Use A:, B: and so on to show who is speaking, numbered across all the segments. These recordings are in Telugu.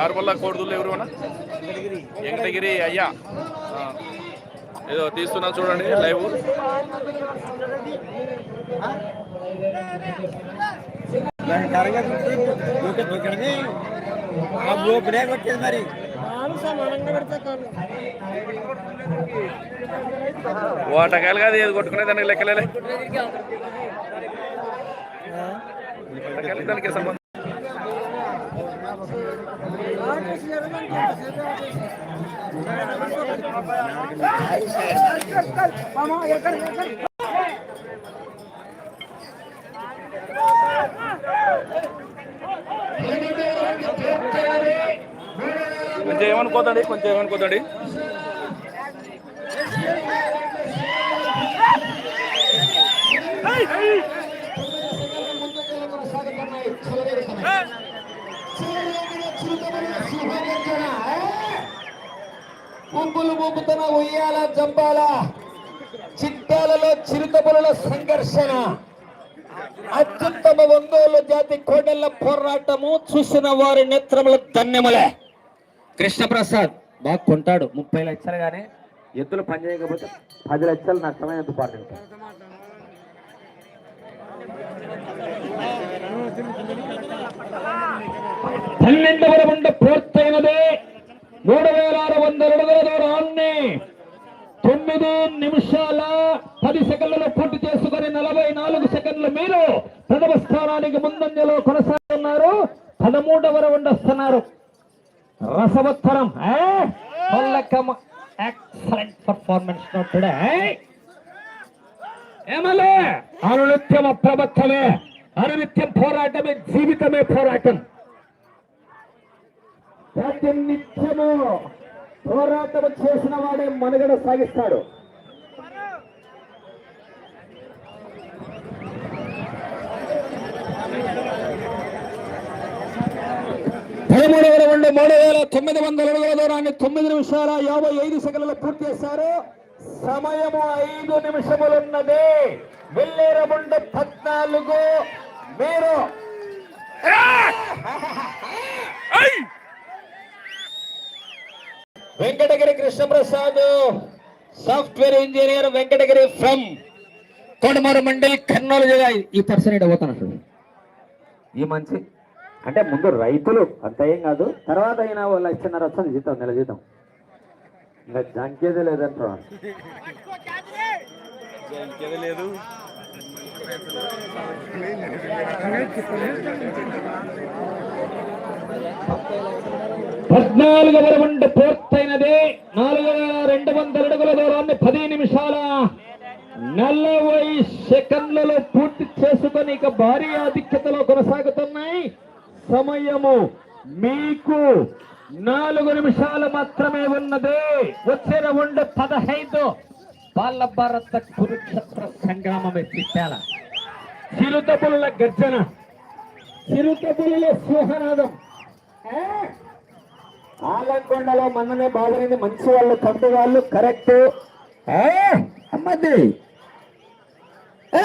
A: కార్బల్లా కోడుదులు ఎవరు అన్న? వెంకటగిరి అయ్యా. ఏదో తీస్తున్నా చూడండి లైవ్.
B: మరి
A: వాటకాయలు కాదు ఏది కొట్టుకునే దానికి లెక్కలే దానికి సంబంధం. కొంచెం ఏమనుకోదండి కొంచెం ఏమనుకోదండి?
C: పువ్వులు ఊపుతున్న ఉయ్యాల జంపాల చిట్టాలలో చిరుతపుల సంఘర్షణ. అత్యుత్తమ ఒంగోలు జాతి కోడెల పోరాటము చూసిన వారి నేత్రముల ధన్యములే. కృష్ణప్రసాద్ బాగా కొంటాడు. ముప్పై లక్షలు కానీ ఎద్దులు పనిచేయకపోతే పది లక్షలు నష్టమైన డిపార్ట్మెంట్
B: పన్నెండవ రౌండ్ పూర్తయినదే. మూడు వేల ఆరు వందల అడుగుల దూరాన్ని తొమ్మిది నిమిషాల పది సెకండ్లలో పూర్తి చేసుకుని నలభై నాలుగు సెకండ్ల మీరు ప్రథమ స్థానానికి ముందంజలో కొనసాగుతున్నారు. పదమూడవ రౌండ్ వస్తున్నారు. రసవత్తరం. ఎక్సలెంట్ పర్ఫార్మెన్స్ టుడే ఏమలే? అనునిత్యం అప్రమత్తమే అనునిత్యం పోరాటమే జీవితమే పోరాటం. ప్రతినిత్యము పోరాటం చేసిన వాడే మనుగడ సాగిస్తాడు. పదమూడు వేల రెండు మూడు వేల తొమ్మిది వందల అడుగుల దూరాన్ని తొమ్మిది నిమిషాల యాభై ఐదు సెకండ్లు పూర్తి చేశారు. సమయము ఐదు నిమిషములున్నది. వెళ్ళేరముండ పద్నాలుగు. మీరు Venkatagiri Krishnaprasad software engineer Venkatagiri from Kodamuru mandal Kurnool జిల్లా. ఈ పర్సన్ ఇటు పోతాను ఈ మంచి అంటే ముందు రైతులు అంత ఏం కాదు తర్వాత అయినా వాళ్ళు ఇచ్చినారు వస్తుంది జీతం నెల జీతం. ఇంకా జంకేదే లేదంటారు
A: లేదు.
B: పద్నాలుగవ రౌండ్ పూర్తయినది. నాలుగు వేల రెండు వందల అడుగుల దూరాన్ని పది నిమిషాల నలభై సెకండ్లలో పూర్తి చేసుకొని ఇక భారీ ఆధిక్యతలో కొనసాగుతున్నాయి. సమయము మీకు నాలుగు నిమిషాలు మాత్రమే ఉన్నది. వచ్చే రౌండ్ పదహైదు. బాల భారత కురుక్షేత్ర సంగ్రామం ఎత్తిట్టాల చిరుతపుల గర్జన. చిరుతపుల సింహనాదం ఆలకొండలో మననే బాగుంది మంచి వాళ్ళు కంటి వాళ్ళు కరెక్ట్ అమ్మది. ఏ!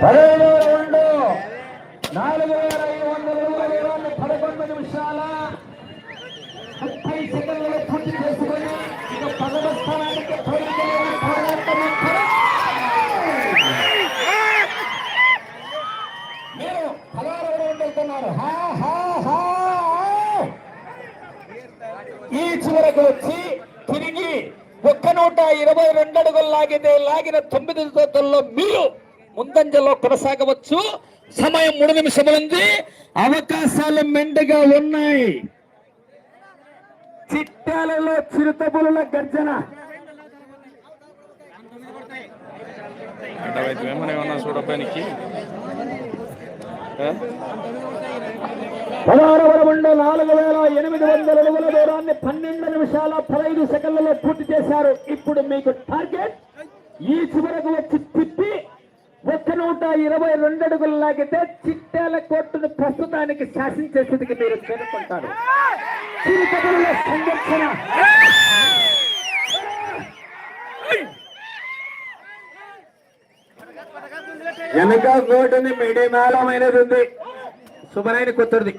B: పదిహేను రౌండ్ నాలుగు వేల ఐదు వందల ఇరవై దూరాన్ని పదకొండు నిమిషాల ముప్పై సెకండ్లలో పూర్తి చేసుకొని ఇక పదవ స్థానానికి తొలగిపోయిన పోరాటం మీరు పదహారు రౌండ్ వెళ్తున్నారు హా, హా, హా. ఈ చివరకు వచ్చి తిరిగి ఒక్క నూట ఇరవై రెండు అడుగులు లాగితే లాగిన తొమ్మిది జతల్లో మీరు ముందంజలో కొనసాగవచ్చు. సమయం మూడు నిమిషములుంది అవకాశాలు మెండుగా ఉన్నాయి. చిట్టాలలో చిరుతపుల గర్జన.
A: అడ్డవైతే ఏమన్నా ఏమన్నా చూడడానికి
B: పదహారవ రౌండ్ నాలుగు వేల ఎనిమిది వందల అడుగుల దూరాన్ని పన్నెండు నిమిషాల పదహైదు సెకండ్లలో పూర్తి చేశారు. ఇప్పుడు మీకు టార్గెట్ ఈ చివరకు వచ్చి తిప్పి ఒక్క నూట ఇరవై రెండు అడుగులు లాగితే చిట్టాల కోర్టును ప్రస్తుతానికి శాసించే స్థితికి మీరు చేరుకుంటారు. చిరుకబుల్లో సంఘర్షణ వెనక కోర్టుని మిడిమాలమైనది ఉంది. శుభరైన కొత్తది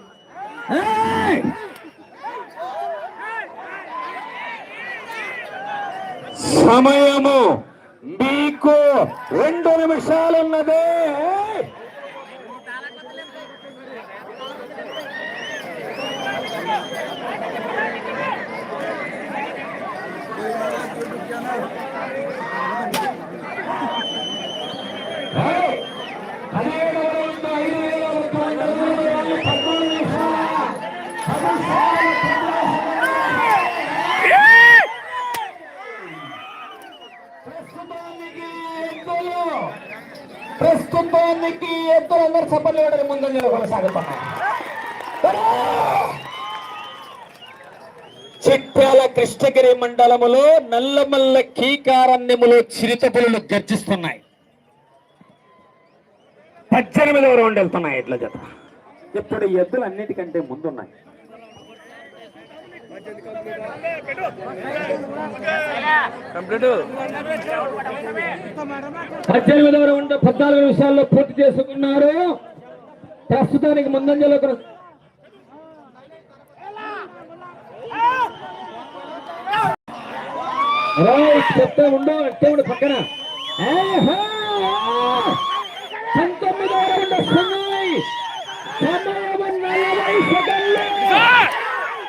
B: సమయము మీకు రెండు నిమిషాలున్నదే. పదిహేడు రౌండ్ ఐదు వేల ఒక్క వంద రూపాయలు పద్నాలుగు నిమిషాల పది సెకండ్ల ప్రస్తుతానికి ఎద్దులు ప్రస్తుతానికి ఎద్దులు అందరు చప్పట్లు వేయడం ముందంజలో కొనసాగుతున్నాయి చిట్యాల కృష్ణగిరి మండలములో నల్లమల్ల కీకారణ్యములో చిరుతపులు గర్జిస్తున్నాయి. పద్దెనిమిదవ రౌండ్ వెళ్తున్నాయి ఎట్ల జత. ఇప్పుడు ఎద్దులు అన్నిటికంటే ముందున్నాయి. పద్దెనిమిదవ రౌండ్ పద్నాలుగు నిమిషాల్లో పూర్తి చేసుకున్నారు ప్రస్తుతానికి ముందంజలో కొన- రైట్ చెప్తా ఉండు అట్టే ఉండు పక్కన ఆహా! పంతొమ్మిదవ రౌండ్ సమయం నలభై సెకండ్లు. ముప్పై సెకండ్లు చీకటిలో సింహగర్జన. త్వర.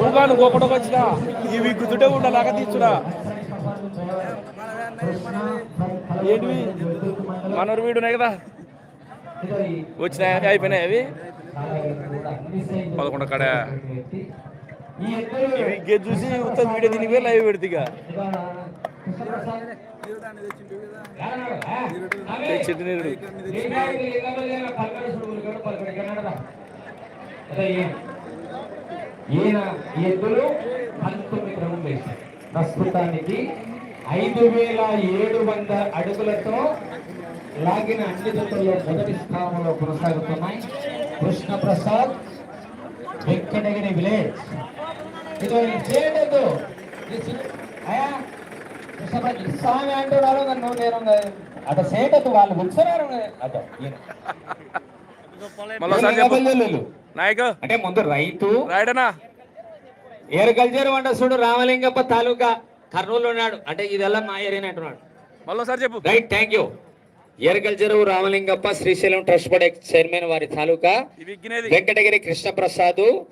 A: ఊగాను గోపడం వచ్చిన ఇవి గుద్దుటే ఉండ ఉండలాగా తీర్చురా ఏంటివి? మనోరు వీడున్నాయి కదా. వచ్చినాయి? అయిపోయినాయి అవి? పదకొండు కడ. ఇవి గెట్ చూసి ఉత్తర వీడియో తిని లైవ్ పెడితే చెట్టు
B: ఈయన ఎద్దులు పంతొమ్మిది రౌండ్లు వేశారు. ప్రస్తుతానికి ఐదు వేల ఏడు వంద అడుగులతో లాగిన అన్ని జతుల్లో మొదటి స్థానంలో కొనసాగుతున్నాయి. కృష్ణ ప్రసాద్ వెంకటగిరి విలేజ్. ఇదో చేయలేదు కృష్ణప్రసాద్ స్వామి అంటున్నారు నన్ను నేను అట సేటదు వాళ్ళు కూర్చున్నారు. అట
A: నాయకు.
B: అంటే ముందు రైతు.
A: రాయడనా?
B: ఏరకల్చర్ వంట చూడు రామలింగప్ప తాలూకా కర్నూలు ఉన్నాడు. అంటే ఇదెల్లా మా ఏరియా అంటున్నాడు.
A: మళ్ళీ ఒకసారి చెప్పు.
B: Right thank you. Agriculture Ramalingappa Srisailam trust board chairman వారి తాలూకా వెంకటగిరి కృష్ణప్రసాద్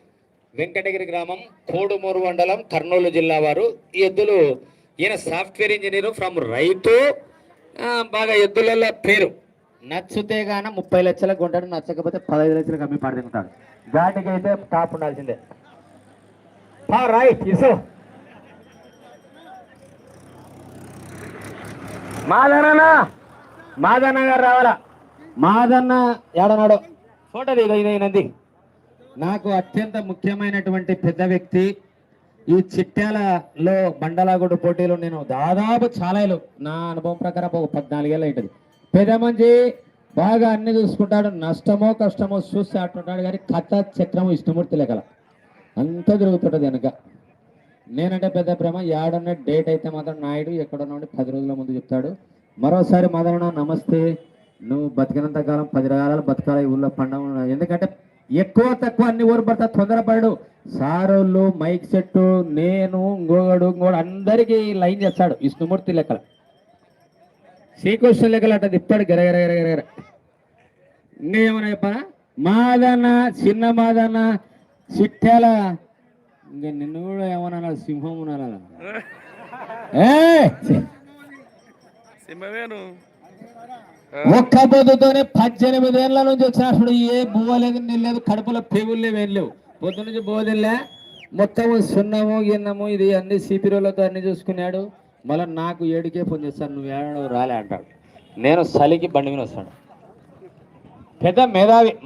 B: వెంకటగిరి గ్రామం కోడుమూరు మండలం కర్నూలు జిల్లా వారు. ఈ ఎద్దులు ఈయన సాఫ్ట్వేర్ ఇంజనీర్ ఫ్రమ్ రైతు. బాగా ఎద్దులలో పేరు. నచ్చితే గాన ముప్పై లక్షలకు కొంటాడు నచ్చకపోతే పదహైదు లక్షలకు అమ్మి పడుతుంటాడు ఘాటికి అయితే టాప్ ఉండాల్సిందే. రైట్ ఇసు మాదన్న మాదన్న గారు రావాలా? మాదన్న ఏడనాడు ఫోటో దిగ ఇదైనది నాకు అత్యంత ముఖ్యమైనటువంటి పెద్ద వ్యక్తి ఈ చిట్యాలలో బండలాగుడు పోటీలో నేను దాదాపు చాలా నా అనుభవం ప్రకారం ఒక పద్నాలుగేళ్ళు ఉంటుంది పెద్ద మంచి బాగా అన్ని చూసుకుంటాడు. నష్టమో కష్టమో చూసి ఆడుతుంటాడు కానీ కథ చక్రము ఇష్టమూర్తి లెక్కల అంతా జరుగుతుంటుంది వెనక. నేనంటే పెద్ద ప్రేమ. ఏడన్న డేట్ అయితే మాత్రం నాయుడు ఎక్కడ ఉండి పది రోజుల ముందు చెప్తాడు. మరోసారి మదన నమస్తే. నువ్వు బతికినంత కాలం పది రకాలు బతకాలి ఊళ్ళో పండుగ ఎందుకంటే ఎక్కువ తక్కువ అన్ని ఊరు పడతా తొందరపడు సారోళ్ళు మైక్ సెట్టు నేను ఇంకోడు ఇంకోడు అందరికీ లైన్ చేస్తాడు. విష్ణుమూర్తి లెక్కల. శ్రీకృష్ణ లెక్కలు అట్ట తిప్పాడు గరగర గరగర ఇంకా ఏమన్నా చెప్పనా మాదన్న చిన్న మాదన్న చిట్టాల. ఇంకా నిన్ను కూడా ఏమన్నా సింహం ఉన్నారా
C: ఒక్క పొద్దుతోనే పద్దెనిమిది ఏళ్ళ నుంచి వచ్చినప్పుడు ఏ బువ్వ లేదు నీళ్ళు లేదు కడుపులో పేగులు లేవు ఏం లేవు.
B: పొద్దు నుంచి బోదిల్లే మొత్తం సున్నము గిన్నము ఇది అన్ని సిపిరోలతో అన్ని చూసుకున్నాడు. మళ్ళీ నాకు ఏడుకే ఫోన్ చేస్తాను నువ్వు ఏడో రాలే అంటాడు. నేను చలికి బండి మీద వస్తాను. పెద్ద మేధావి.